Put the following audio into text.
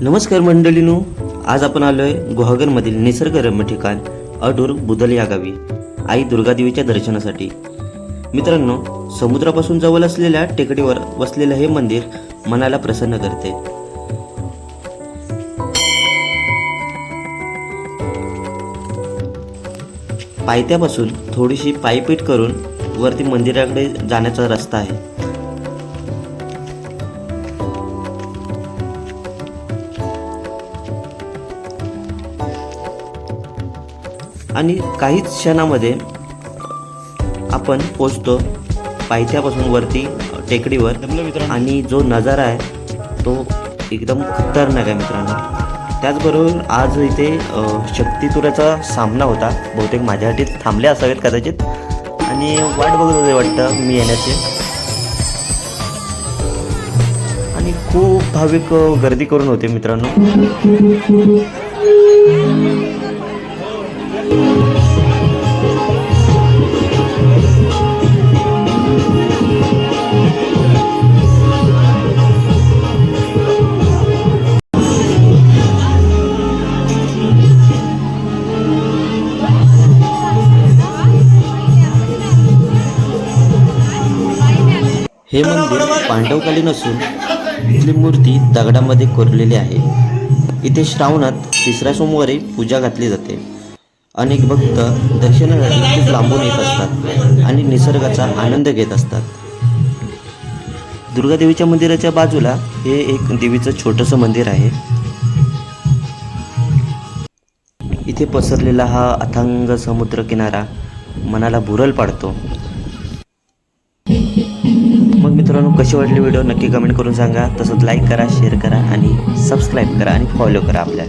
नमस्कार मंडळीनो आज आपण आलोय गुहागरमधील निसर्गरम्य ठिकाण अडूर बुदल या गावी आई दुर्गादेवीच्या दर्शनासाठी. मित्रांनो समुद्रापासून जवळ असलेल्या टेकडीवर वसलेलं हे मंदिर मनाला प्रसन्न करते. पायथ्यापासून थोडीशी पायपीट करून वरती मंदिराकडे जाण्याचा रस्ता आहे. आणि काहीच क्षणामध्ये आपण पोचतो पायथ्यापासून वरती टेकडीवर. आणि जो नजारा आहे तो एकदम खतरनाक आहे मित्रांनो. त्याचबरोबर आज इथे शक्तितुराचा सामना होता. बहुतेक माझ्यासाठी थांबले असावेत कदाचित. आणि वाट बघत होते वाटतं मी येण्याचे. आणि खूप भाविक गर्दी करून होते मित्रांनो. हे मंदिर पांडवकालीन असून इथली मूर्ती दगडामध्ये कोरलेली आहे. इथे श्रावणात तिसऱ्या सोमवारी पूजा घातली जाते. अनेक भक्त दर्शनासाठी खूप लांबून येत असतात आणि निसर्गाचा आनंद घेत असतात. दुर्गादेवीच्या मंदिराच्या बाजूला हे एक देवीचं छोटंसं मंदिर आहे. इथे पसरलेला हा अथांग समुद्र किनारा मनाला भुरल पाडतो. मित्रांनो कशी वाटली व्हिडिओ? नक्की कमेंट करून सांगा. तसंच लाईक करा शेअर करा आणि सबस्क्राईब करा आणि फॉलो करा आपल्या.